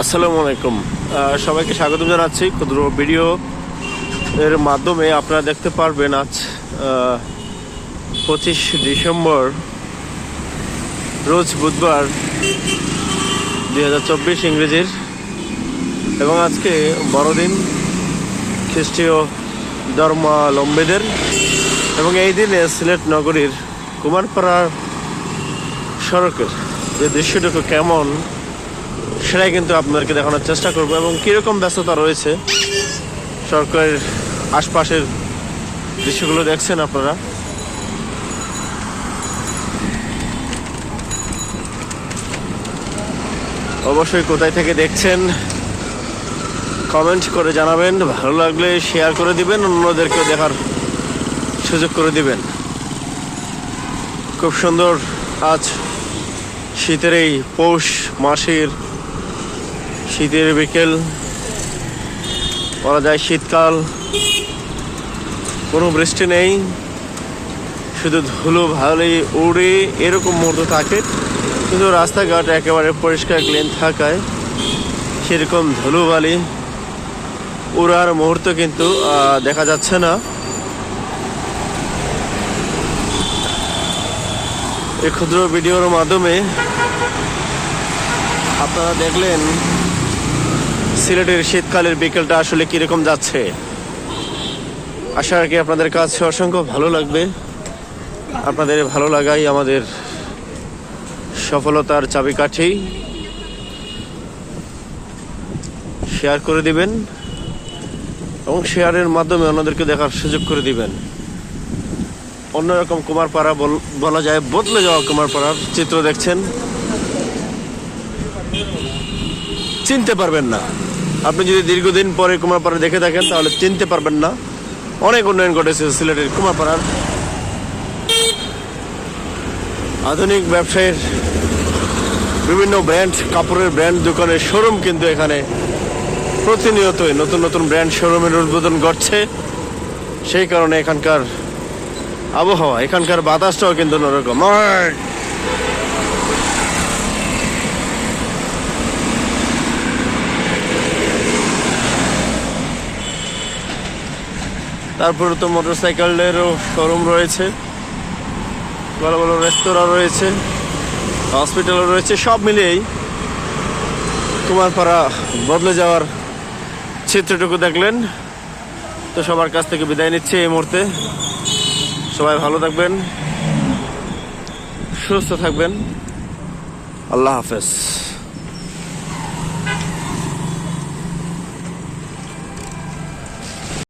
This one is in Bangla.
আসসালামু আলাইকুম। সবাইকে স্বাগতম জানাচ্ছি। ক্ষুদ্র ভিডিও এর মাধ্যমে আপনারা দেখতে পারবেন আজ পঁচিশ ডিসেম্বর, রোজ বুধবার দুই হাজার চব্বিশ ইংরেজির এবং আজকে বড়দিন খ্রিস্টীয় ধর্মাবলম্বীদের এবং এই দিনে সিলেট নগরীর কুমারপাড়ার সড়কের যে দৃশ্যটুকু কেমন সেটাই কিন্তু আপনাদেরকে দেখানোর চেষ্টা করব এবং কীরকম ব্যস্ততা রয়েছে সরকারের আশপাশের দৃশ্যগুলো দেখছেন আপনারা। অবশ্যই কোথায় থেকে দেখছেন কমেন্ট করে জানাবেন, ভালো লাগলে শেয়ার করে দিবেন অন্যদেরকে দেখার সুযোগ করে দিবেন। খুব সুন্দর আজ শীতের এই পৌষ মাসের শীতের বিকেল, বলা যায় শীতকাল। কোনো বৃষ্টি নেই, শুধু ধুলো ভালোই উড়ে এরকম মুহূর্ত থাকে। কিন্তু রাস্তাঘাট একেবারে পরিষ্কার ক্লিন থাকায় সেরকম ধুলোবালি উড়ার মুহূর্ত কিন্তু দেখা যাচ্ছে না। এই ক্ষুদ্র ভিডিওর মাধ্যমে আপনারা দেখলেন সিলেটের শীতকালের বিকেলটা আসলে কীরকম যাচ্ছে? আশা রাখি আপনাদের কাছে অসংখ্য ভালো লাগবে। আপনাদের ভালো লাগাই আমাদের সফলতার চাবিকাঠি। শেয়ার করে দিবেন এবং শেয়ারের মাধ্যমে অন্যদেরকে দেখার সুযোগ করে দিবেন। অন্যরকম কুমারপাড়া বল- বলা যায় বদলে যাওয়া কুমারপাড়ার চিত্র দেখছেন। চিনতে পারবেন না। আপনি যদি দীর্ঘদিন পরে কুমারপাড়া দেখে থাকেন, তাহলে চিনতে পারবেন না। অনেক উন্নয়ন ঘটেছে সিলেটের কুমারপাড়ার। আধুনিক ব্যবসায়ের বিভিন্ন ব্র্যান্ড, কাপড়ের ব্র্যান্ড দোকানের শোরুম কিন্তু এখানে প্রতিনিয়তই নতুন নতুন ব্র্যান্ড শোরুমের উদ্বোধন ঘটছে। সেই কারণে এখানকার আবহাওয়া, এখানকার বাতাসটাও কিন্তু অন্যরকম। তারপরে তো মোটরসাইকেলেরও শোরুম রয়েছে। ভালো ভালো রেস্তোরাঁ রয়েছে, হসপিটালও রয়েছে, সব মিলিয়েই কুমারপাড়া বদলে যাওয়ার চিত্রটুকু দেখলেন। তো সবার কাছ থেকে বিদায় নিচ্ছে এই মুহূর্তে। সবাই ভালো থাকবেন, সুস্থ থাকবেন। আল্লাহ হাফেজ।